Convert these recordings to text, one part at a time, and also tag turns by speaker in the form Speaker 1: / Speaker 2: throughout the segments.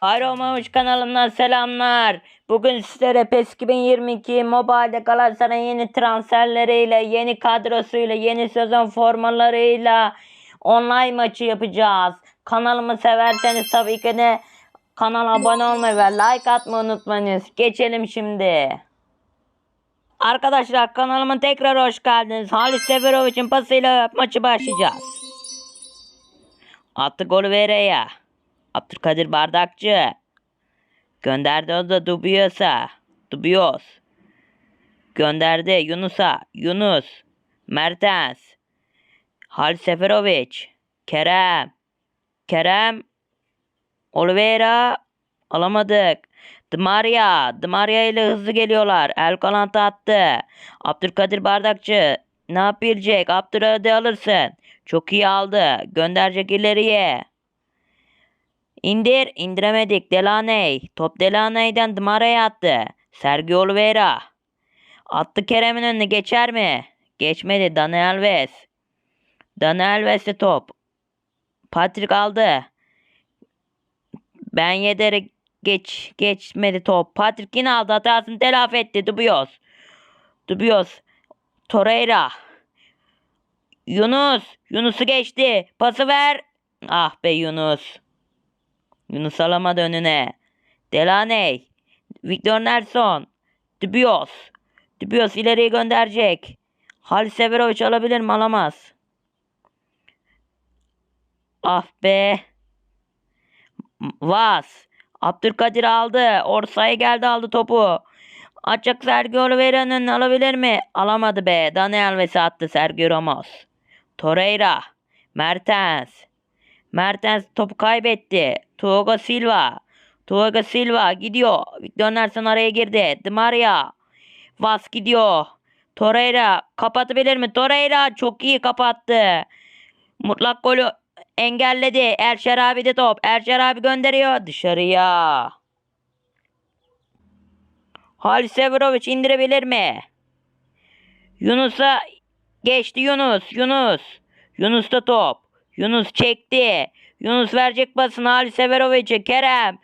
Speaker 1: Ayrılmamış kanalımdan selamlar. Bugün sizlere PES 2022 Mobile'de Galatasaray'ın yeni transferleriyle, yeni kadrosuyla, yeni sezon formalarıyla online maçı yapacağız. Kanalımı severseniz tabii ki de kanala abone olmayı ve like atmayı unutmayınız. Geçelim şimdi. Arkadaşlar kanalıma tekrar hoş geldiniz. Halis Seferovic'in pasıyla maçı başlayacağız. Attı golü Vere'ye. Abdülkadir Bardakçı. Gönderdi o da Dubios'a. Dubios. Gönderdi Yunus'a. Yunus. Mertens. Halis Seferovic. Kerem. Kerem. Oliveira. Alamadık. Dmaria. Dmaria ile hızlı geliyorlar. El Kalantı attı. Abdülkadir Bardakçı. Ne yapabilecek? Abdülkadir alırsın. Çok iyi aldı. Gönderecek ileriye. İndir. indiremedik. Delaney. Top Delaney'den Dmara'ya attı. Sergio Oliveira. Attı Kerem'in önüne. Geçer mi? Geçmedi. Dani Alves. Dani Alves'e top. Patrick aldı. Ben Yeder'e geç geçmedi top. Patrick yine aldı. Hatasını telafi etti. Dubios. Dubios. Torreira. Yunus. Yunus'u geçti. Pası ver. Ah be Yunus. Yunus alamadı önüne. Delaney. Victor Nelson. Dubios. Dubios ileriye gönderecek. Halis Severovic alabilir mi? Alamaz. Ah be. Vaz. Abdülkadir aldı. Orsay geldi aldı topu. Açık Sergio Oliveira'nın alabilir mi? Alamadı be. Dani Alves'e attı Sergio Ramos. Torreira. Mertens. Mertens topu kaybetti. Tuogo Silva. Tuogo Silva gidiyor. Victor Nelson araya girdi. Di Maria. Vas gidiyor. Torreira kapatabilir mi? Torreira çok iyi kapattı. Mutlak golü engelledi. El Şerabi de top. El Şerabi gönderiyor dışarıya. Halis Severovic indirebilir mi? Yunus'a geçti Yunus. Yunus. Yunus'ta top. Yunus çekti. Yunus verecek basını Halis Severovic'e. Kerem.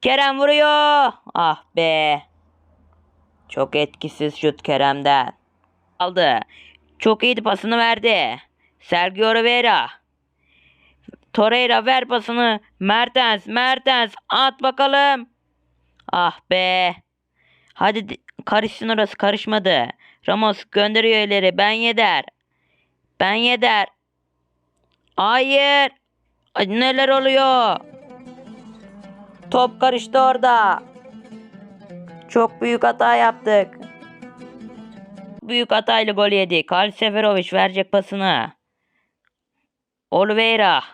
Speaker 1: Kerem vuruyor. Ah be. Çok etkisiz şut Kerem'den. Aldı. Çok iyiydi pasını verdi. Sergio Oliveira. Torreira ver pasını. Mertens. Mertens. At bakalım. Ah be. Hadi di- karışsın orası karışmadı. Ramos gönderiyor ileri. Ben yeder. Ben yeder. Hayır. Ay, neler oluyor? Top karıştı orada. Çok büyük hata yaptık. Büyük hatayla gol yedik. Halis Seferovic verecek pasını. Oliveira.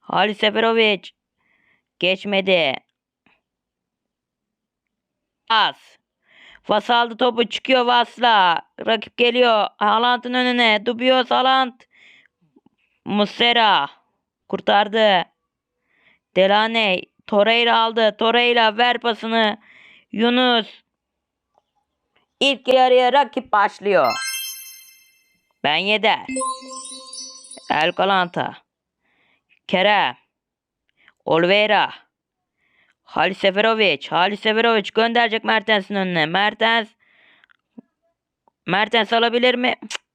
Speaker 1: Halis Seferovic. Geçmedi. Vas. Vas aldı topu çıkıyor Vas'la. Rakip geliyor. Haaland'ın önüne. Dubios Haaland. Muslera. Kurtardı. Delaney. Torreira aldı. Torreira ver pasını. Yunus. İlk yarıya rakip başlıyor. Ben yeder. El Kalanta. Kerem. Oliveira. Halis Seferovic. Halis Seferovic gönderecek Mertens'in önüne. Mertens. Mertens alabilir mi? Cık.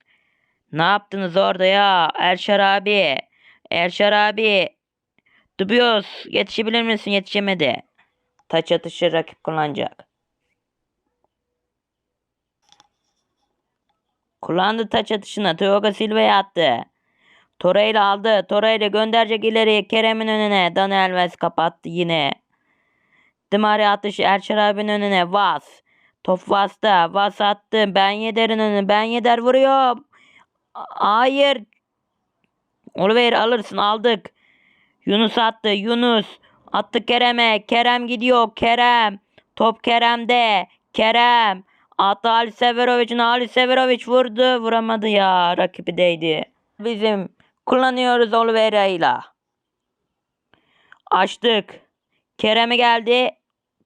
Speaker 1: Ne yaptınız orada ya? Erşar abi. Erşar abi. Dubios yetişebilir misin? Yetişemedi. Taç atışı rakip kullanacak. Kullandı taç atışını. Tioga Silva'ya attı. Torreira aldı. Torreira gönderecek ileriye Kerem'in önüne. Dani Alves kapattı yine. Dimari atışı Erşar abinin önüne. Vas. Top Vas'ta. Vas attı. Ben Yeder'in önüne. Ben Yeder vuruyor. Hayır. Oliveira alırsın. Aldık. Yunus attı. Yunus. Attı Kerem'e. Kerem gidiyor. Kerem. Top Kerem'de. Kerem. Attı Ali Severovic'in. Ali Severovic vurdu. Vuramadı ya. Rakibi değdi. Bizim kullanıyoruz Oliveira'yla. Açtık. Kerem'e geldi.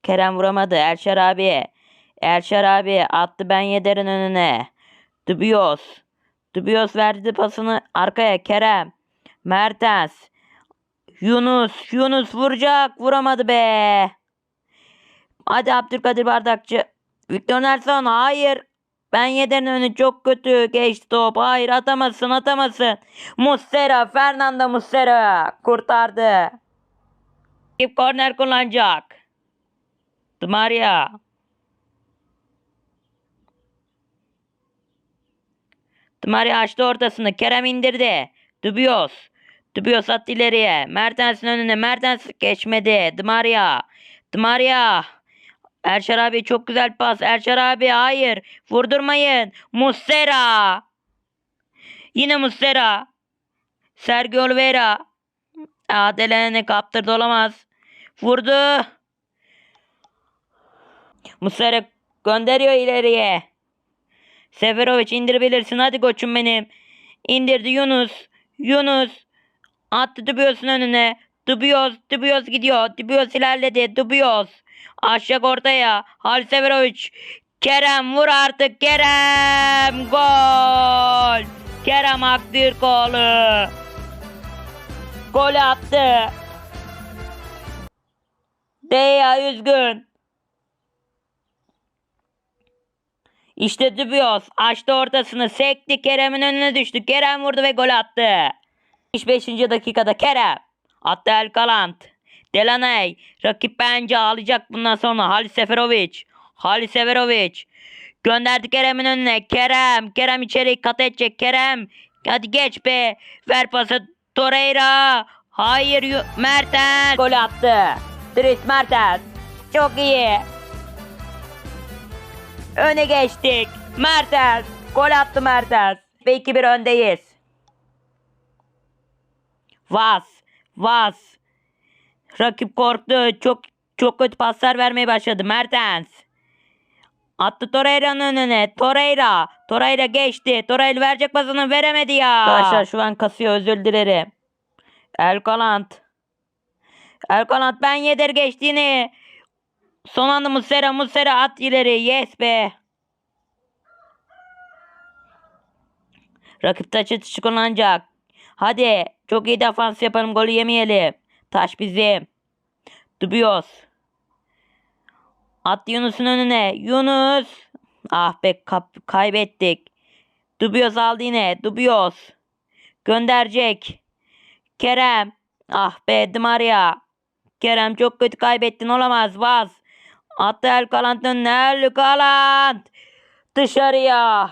Speaker 1: Kerem vuramadı. Erşar abi. Erşar abi attı ben yederin önüne. Dubios. Dubios verdi pasını arkaya Kerem. Mertens. Yunus. Yunus vuracak. Vuramadı be. Hadi Abdülkadir Bardakçı. Victor Nelson hayır. Ben yederin önü çok kötü geçti top. Hayır atamazsın atamazsın. Muslera Fernando Muslera kurtardı. Korner kullanacak. Maria. Di Maria açtı ortasını. Kerem indirdi. Dubios. Dubios attı ileriye. Mertens'in önüne. Mertens geçmedi. Di Maria. Di Maria. Erşar abi çok güzel pas. Erşar abi hayır. Vurdurmayın. Muslera. Yine Muslera. Sergio Oliveira. Adele'ne kaptırdı olamaz. Vurdu. Muslera gönderiyor ileriye. Seferovic indirebilirsin. Hadi koçum benim. İndirdi Yunus. Yunus. Attı Dubios'un önüne. Dubios. Dubios gidiyor. Dubios ilerledi. Dubios. Aşağı ortaya. Hal Seferovic. Kerem vur artık. Kerem. Gol. Kerem Aktürkoğlu. Gol attı. Deya üzgün. İşte Dubios açtı ortasını sekti Kerem'in önüne düştü. Kerem vurdu ve gol attı. 75. dakikada Kerem attı El Kalant. Delaney rakip bence alacak bundan sonra Halis Seferovic. Halis Seferovic gönderdi Kerem'in önüne. Kerem Kerem içeri kat edecek Kerem. Hadi geç be. Ver pası Torreira. Hayır Mertens. Gol attı. Dries Mertens. Çok iyi. Öne geçtik. Mertens. Gol attı Mertens. Ve 2-1 öndeyiz. Vas. Vas. Rakip korktu. Çok çok kötü paslar vermeye başladı. Mertens. Attı Torreira'nın önüne. Torreira. Torreira geçti. Torreira verecek pasını veremedi ya. Arkadaşlar şu an kasıyor özür dilerim. El Kalant. El Kalant ben yedir geçtiğini. Son anda Muslera Muslera at ileri. Yes be. Rakip taç atışı kullanacak. Hadi. Çok iyi defans yapalım. Golü yemeyelim. Taş bizim. Dubios. At Yunus'un önüne. Yunus. Ah be kaybettik. Dubios aldı yine. Dubios. Gönderecek. Kerem. Ah be Di Maria. Kerem çok kötü kaybettin olamaz. Vaz. Attı El Kalant'ın. El Kalant. Dışarıya.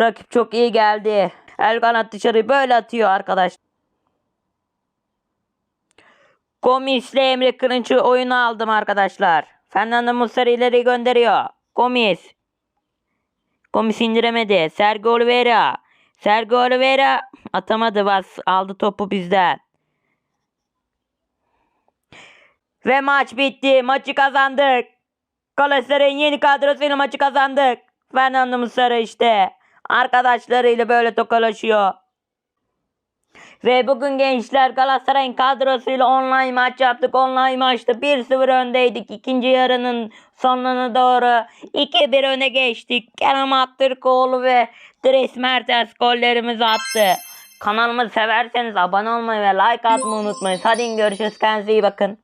Speaker 1: Rakip çok iyi geldi. El Kalant dışarı böyle atıyor arkadaş. Gomis'le Emre Kılınç'ı oyuna aldım arkadaşlar. Fernando Muslera ileri gönderiyor. Gomis. Gomis indiremedi. Sergio Oliveira. Sergio Oliveira atamadı. Vas aldı topu bizden. Ve maç bitti. Maçı kazandık. Galatasaray'ın yeni kadrosuyla maçı kazandık. Fernando Muslera işte. Arkadaşlarıyla böyle tokalaşıyor. Ve bugün gençler Galatasaray'ın kadrosuyla online maç yaptık. Online maçta 1-0 öndeydik. İkinci yarının sonuna doğru 2-1 öne geçtik. Kerem Aktürkoğlu ve Dries Mertens gollerimizi attı. Kanalımı severseniz abone olmayı ve like atmayı unutmayın. Hadi görüşürüz. Kendinize iyi bakın.